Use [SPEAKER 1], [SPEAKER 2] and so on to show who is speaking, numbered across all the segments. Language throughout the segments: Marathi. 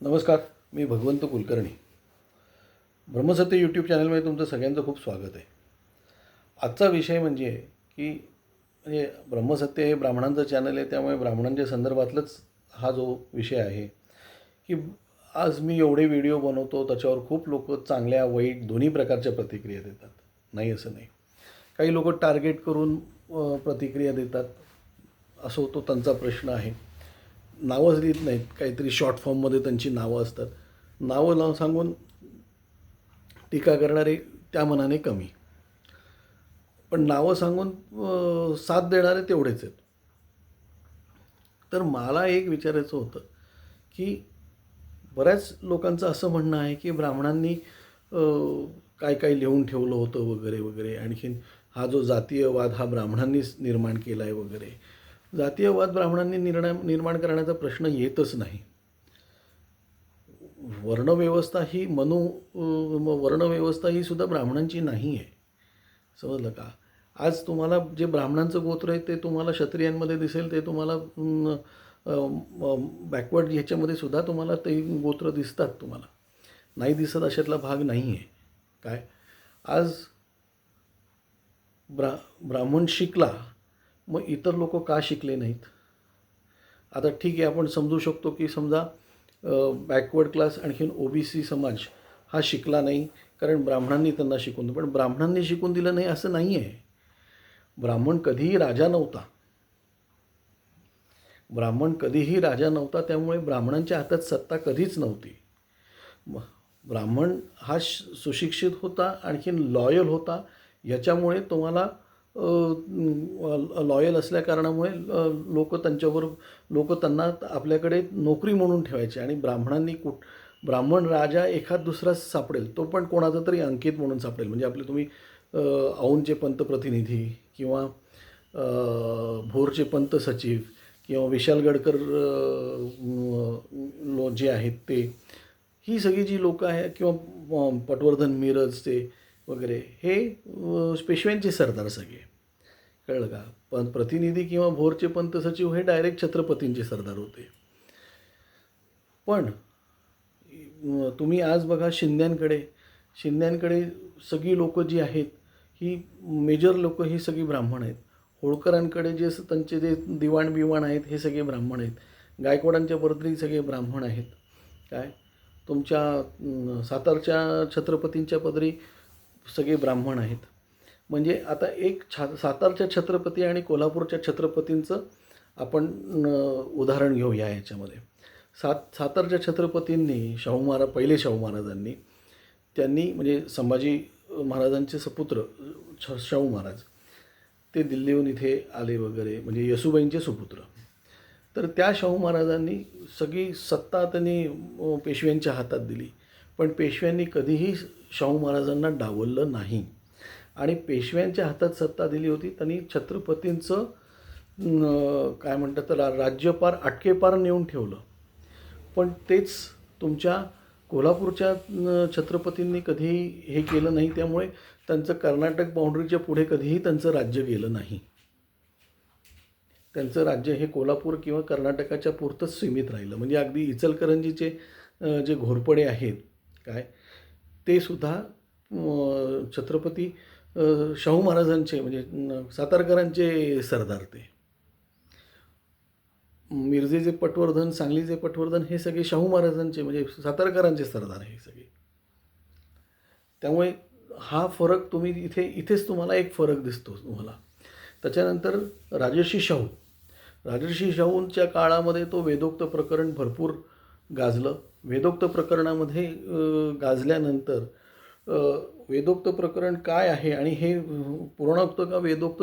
[SPEAKER 1] नमस्कार मी भगवंत कुलकर्णी. ब्रह्मसत्य यूट्यूब चॅनलमध्ये तुमचं सगळ्यांचं खूप स्वागत आहे. आजचा विषय म्हणजे की म्हणजे ब्रह्मसत्य हे ब्राह्मणांचं चॅनल आहे त्यामुळे ब्राह्मणांच्या संदर्भातलंच हा जो विषय आहे की आज मी एवढे व्हिडिओ बनवतो त्याच्यावर खूप लोक चांगल्या वाईट दोन्ही प्रकारच्या प्रतिक्रिया देतात. नाही असं नाही. काही लोक टार्गेट करून प्रतिक्रिया देतात. असो तो त्यांचा प्रश्न आहे. नावंच लिहित नाहीत काहीतरी शॉर्ट फॉर्ममध्ये त्यांची नावं असतात. नावं लावून सांगून टीका करणारे त्या मनाने कमी. पण नावं सांगून साथ देणारे तेवढेच आहेत. तर मला एक विचारायचं होतं की बऱ्याच लोकांचं असं म्हणणं आहे की ब्राह्मणांनी काय काय लिहून ठेवलं होतं वगैरे वगैरे. आणखीन हा जो जातीयवाद हा ब्राह्मणांनीच निर्माण केला आहे वगैरे. जातीयवाद ब्राह्मणांनी निर्णय निर्माण करण्याचा प्रश्न येतच नाही. वर्णव्यवस्था ही मनु वर्णव्यवस्था ही सुद्धा ब्राह्मणांची नाही आहे. समजलं का? आज तुम्हाला जे ब्राह्मणांचं गोत्र आहे ते तुम्हाला क्षत्रियांमध्ये दिसेल ते तुम्हाला बॅकवर्ड ह्याच्यामध्ये सुद्धा तुम्हाला ते गोत्र दिसतात तुम्हाला. नाही दिसत अशातला भाग नाही आहे. काय? आज ब्रा ब्राह्मण शिकला मग इतर लोक का शिकले नाहीत? आता ठीक आहे आपण समजू शकतो की समजा बॅकवर्ड क्लास आणखीन ओ बी सी समाज हा शिकला नाही कारण ब्राह्मणांनी त्यांना शिकून दिलं. पण ब्राह्मणांनी शिकून दिलं नाही असं नाही आहे ब्राह्मण कधीही राजा नव्हता. ब्राह्मण कधीही राजा नव्हता त्यामुळे ब्राह्मणांच्या हातात सत्ता कधीच नव्हती. ब्राह्मण हा सुशिक्षित होता आणखीन लॉयल होता. याच्यामुळे तुम्हाला लॉयल असल्या कारणामुळे लोक त्यांच्यावर लोक त्यांना आपल्याकडे नोकरी म्हणून ठेवायचे आणि ब्राह्मणांनी कुठ ब्राह्मण राजा एखाद दुसराच सापडेल तो पण कोणाचा तरी अंकित म्हणून सापडेल. म्हणजे आपले तुम्ही अ, औंधचे पंत प्रतिनिधी किंवा भोरचे पंत सचिव किंवा विशाल गडकर लो जे आहेत ते ही सगळी जी लोकं आहे किंवा पटवर्धन पटवर्धन मिरजचे वगैरे हे पेशव्यांचे सरदार सगळे. कळलं का? पण प्रतिनिधी किंवा भोरचे पंत सचिव हे डायरेक्ट छत्रपतींचे सरदार होते. पण तुम्ही आज बघा शिंद्यांकडे शिंद्यांकडे सगळी लोकं जी आहेत ही मेजर लोकं ही सगळी ब्राह्मण आहेत. होळकरांकडे जे त्यांचे जे दिवाण बिवाण आहेत हे सगळे ब्राह्मण आहेत. गायकवाडांच्या बरोबरी सगळे ब्राह्मण आहेत. काय? तुमच्या सातारच्या छत्रपतींच्या पदरी सगळे ब्राह्मण आहेत. म्हणजे आता एक छा सातारच्या छत्रपती आणि कोल्हापूरच्या छत्रपतींचं आपण उदाहरण घेऊया याच्यामध्ये. सात सातारच्या छत्रपतींनी शाहू महाराज पहिले शाहू महाराजांनी त्यांनी म्हणजे संभाजी महाराजांचे सपुत्र छ शाहू महाराज ते दिल्लीहून इथे आले वगैरे म्हणजे येसुबाईंचे सुपुत्र. तर त्या शाहू महाराजांनी सगळी सत्ता त्यांनी पेशव्यांच्या हातात दिली. पण पेशव्यांनी कधीही शाहू महाराजांना डावललं नाही. आणि पेशव्यांच्या हातात सत्ता दिली होती त्यांनी छत्रपतींचं काय म्हणतात तर राज्यपार अटकेपार नेऊन ठेवलं. पण तेच तुमच्या कोल्हापूरच्या छत्रपतींनी कधीही हे केलं नाही त्यामुळे त्यांचं कर्नाटक बाउंड्रीच्या पुढे कधीही त्यांचं राज्य गेलं नाही. त्यांचं राज्य हे कोल्हापूर किंवा कर्नाटकाच्या पुरतंच सीमित राहिलं. म्हणजे अगदी इचलकरंजीचे जे घोरपडे आहेत काय ते सुद्धा छत्रपती शाहू महाराजांचे म्हणजे सातारकरांचे सरदार ते. मिरजेचे पटवर्धन सांगलीचे पटवर्धन हे सगळे शाहू महाराजांचे म्हणजे सातारकरांचे सरदार हे सगळे. त्यामुळे हा फरक तुम्ही इथे इथेच तुम्हाला एक फरक दिसतो तुम्हाला. त्याच्यानंतर राजर्षी शाहू. राजर्षी शाहूंच्या काळामध्ये तो वेदोक्त प्रकरण भरपूर गाजलं. वेदोक्त प्रकरणामध्ये गाजल्यानंतर वेदोक्त प्रकरण काय आहे आणि हे पुराणोक्त का वेदोक्त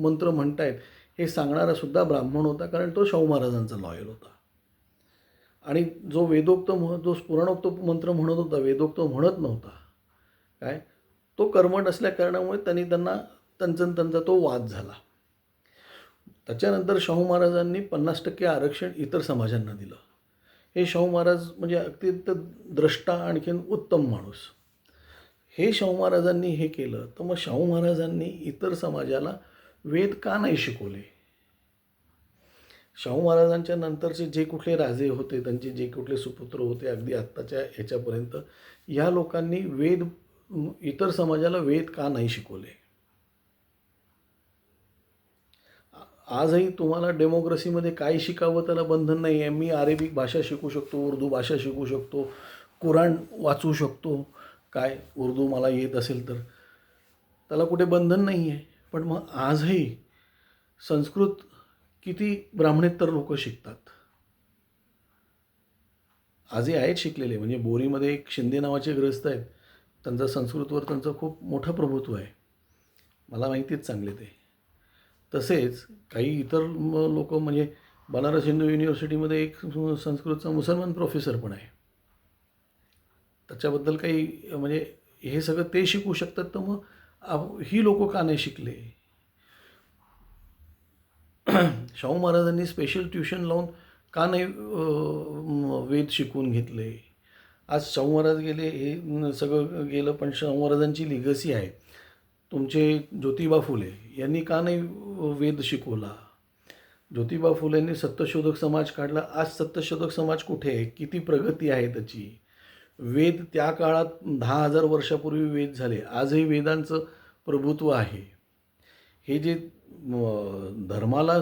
[SPEAKER 1] मंत्र म्हणतायत हे सांगणारा सुद्धा ब्राह्मण होता कारण तो शाहू महाराजांचा लॉयल होता. आणि जो वेदोक्त म्ह जो पुराणोक्त मंत्र म्हणत होता वेदोक्त म्हणत नव्हता काय तो कर्मट असल्या कारणामुळे त्यांनी त्यांना त्यांचा न त्यांचा तो वाद झाला. त्याच्यानंतर शाहू महाराजांनी पन्नास टक्के आरक्षण इतर समाजांना दिलं. हे शाहू महाराज म्हणजे अत्यंत द्रष्टा आणखीन उत्तम माणूस. हे शाहू महाराजांनी हे केलं तर मग शाहू महाराजांनी इतर समाजाला वेद का नाही शिकवले? शाहू महाराजांच्या नंतरचे जे कुठले राजे होते त्यांचे जे कुठले सुपुत्र होते अगदी आत्ताच्या ह्याच्यापर्यंत या लोकांनी वेद इतर समाजाला वेद का नाही शिकवले? आजही तुम्हाला डेमोक्रेसीमध्ये काय शिकावं त्याला बंधन नाही आहे मी अरेबिक भाषा शिकू शकतो उर्दू भाषा शिकू शकतो कुराण वाचू शकतो. काय उर्दू मला येत असेल तर. त्याला कुठे बंधन नाही आहे पण मग आजही संस्कृत किती ब्राह्मणेतर लोक शिकतात. आजही आहेत शिकलेले. म्हणजे बोरीमध्ये एक शिंदे नावाचे ग्रस्त आहेत. त्यांचा संस्कृतवर त्यांचं खूप मोठं प्रभुत्व आहे. मला माहितीच चांगले ते. तसेच काही इतर लोक म्हणजे बनारस हिंदू युनिव्हर्सिटीमध्ये एक संस्कृतचा मुसलमान प्रोफेसर पण आहे. त्याच्याबद्दल काही म्हणजे हे सगळं ते शिकू शकतात तर मग ही लोक का नाही शिकले? शाहू महाराजांनी स्पेशल ट्युशन लावून का नाही वेद शिकून घेतले? आज शाहू महाराज गेले हे सगळं गेलं पण शाहू महाराजांची लिगसी आहे. तुमचे ज्योतिबा फुले यांनी का नाही वेद शिकवला? ज्योतिबा फुलेंनी सत्यशोधक समाज काढला. आज सत्यशोधक समाज कुठे आहे? किती प्रगती आहे त्याची? वेद त्या काळात दहा हजार वर्षापूर्वी वेद झाले. आजही वेदांचं प्रभुत्व आहे. हे जे धर्माला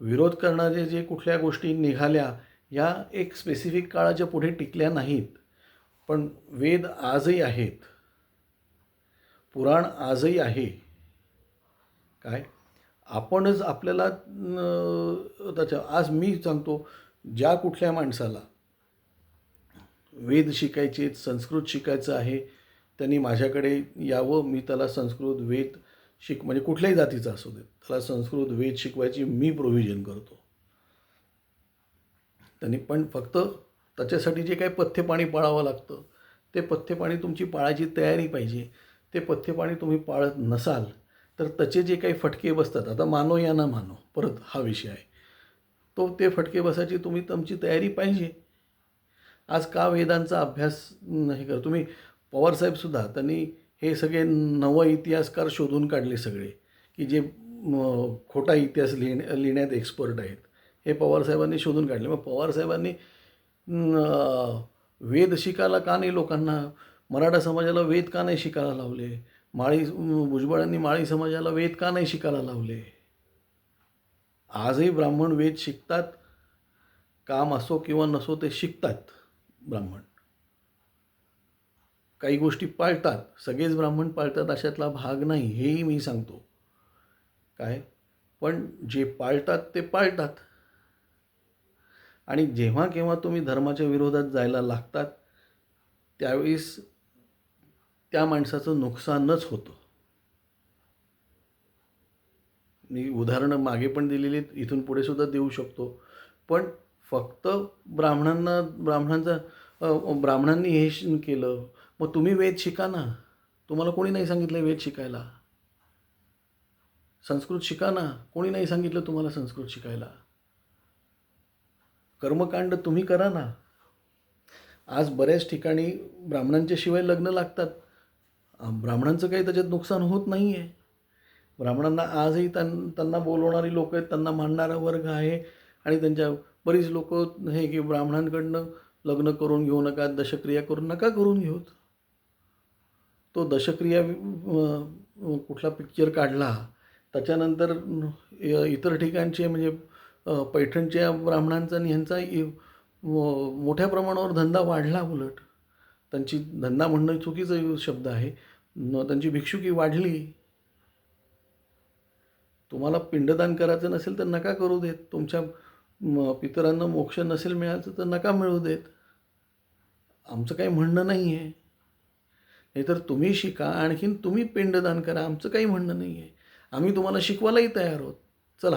[SPEAKER 1] विरोध करणारे जे कुठल्या गोष्टी निघाल्या या एक स्पेसिफिक काळाच्या पुढे टिकल्या नाहीत. पण वेद आजही आहेत. पुराण आजही आहे. काय? आपणच आपल्याला त्याच्या आज मी सांगतो ज्या कुठल्या माणसाला वेद शिकायचे आहेत, संस्कृत शिकायचं आहे त्यांनी माझ्याकडे यावं मी त्याला संस्कृत वेद शिक म्हणजे कुठल्याही जातीचा असू दे त्याला संस्कृत वेद शिकवायची मी प्रोव्हिजन करतो. त्यांनी पण फक्त त्याच्यासाठी जे काही पथ्यपाणी पाळावं लागतं ते पथ्यपाणी तुमची पाळायची तयारी पाहिजे ते पथ्यपाणी तुम्ही पाळत नसाल तर त्याचे जे काही फटके बसतात आता मानो या ना मानो परत हा विषय आहे. तो ते फटके बसायची तुम्ही तुमची तयारी पाहिजे. आज का वेदांचा अभ्यास हे कर तुम्ही पवारसाहेबसुद्धा त्यांनी हे सगळे नव इतिहासकार शोधून काढले सगळे की जे खोटा इतिहास लिहिण्या लिहिण्यात एक्सपर्ट आहेत हे पवारसाहेबांनी शोधून काढले. मग पवारसाहेबांनी वेद शिकायला का नाही लोकांना? मराठा समाजाला वेद का नाही शिकायला लावले? माळी भुजबळांनी माळी समाजाला वेद का नाही शिकायला लावले? आजही ब्राह्मण वेद शिकतात काम असो किंवा नसो ते शिकतात. ब्राह्मण. काही गोष्टी पाळतात सगळेच ब्राह्मण पाळतात अशातला भाग नाही हेही मी सांगतो. काय? पण जे पाळतात ते पाळतात. आणि जेव्हा केव्हा तुम्ही धर्माच्या विरोधात जायला लागतात त्यावेळेस त्या माणसाचं नुकसानच होतं. मी उदाहरणं मागे पण दिलेली आहेत, इथून पुढे सुद्धा देऊ शकतो. पण फक्त ब्राह्मणांना ब्राह्मणांचा ब्राह्मणांनी हे केलं मग तुम्ही वेद शिका ना. तुम्हाला कोणी नाही सांगितलं वेद शिकायला? संस्कृत शिका ना. कोणी नाही सांगितलं तुम्हाला संस्कृत शिकायला? कर्मकांड तुम्ही करा ना. आज बऱ्याच ठिकाणी ब्राह्मणांच्या शिवाय लग्न लागतात. ब्राह्मणांचं काही त्याच्यात नुकसान होत नाही आहे ब्राह्मणांना आजही त्यां त्यांना बोलवणारी लोक आहेत त्यांना मानणारा वर्ग आहे आणि त्यांच्या बरीच लोक हे की ब्राह्मणांकडनं लग्न करून घेऊ नका दशक्रिया करून नका करून घेऊत तो दशक्रिया कुठला पिक्चर काढला त्याच्यानंतर इतर ठिकाणचे म्हणजे पैठणच्या ब्राह्मणांचा आणि ह्यांचा इ- मोठ्या प्रमाणावर धंदा वाढला उलट. त्यांची धंदा म्हणणं चुकीचा शब्द आहे. त्यांची भिक्षुकी वाढली. तुम्हाला पिंडदान करायचं नसेल तर नका करू देत. तुमच्या म, पितरांना मोक्ष नसेल मिळायचं तर नका मिळू देत. आमचं काही म्हणणं नाही आहे. नाहीतर तुम्ही शिका आणखीन तुम्ही पिंडदान करा आमचं काही म्हणणं नाही आहे. आम्ही तुम्हाला शिकवायलाही तयार आहोत. चला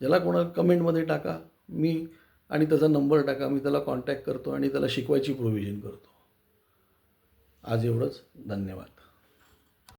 [SPEAKER 1] ज्याला कोणा कमेंटमध्ये टाका मी आणि त्याचा नंबर टाका मी त्याला कॉन्टॅक्ट करतो आणि त्याला शिकवायची प्रोव्हिजन करतो. आज एवढंच. धन्यवाद.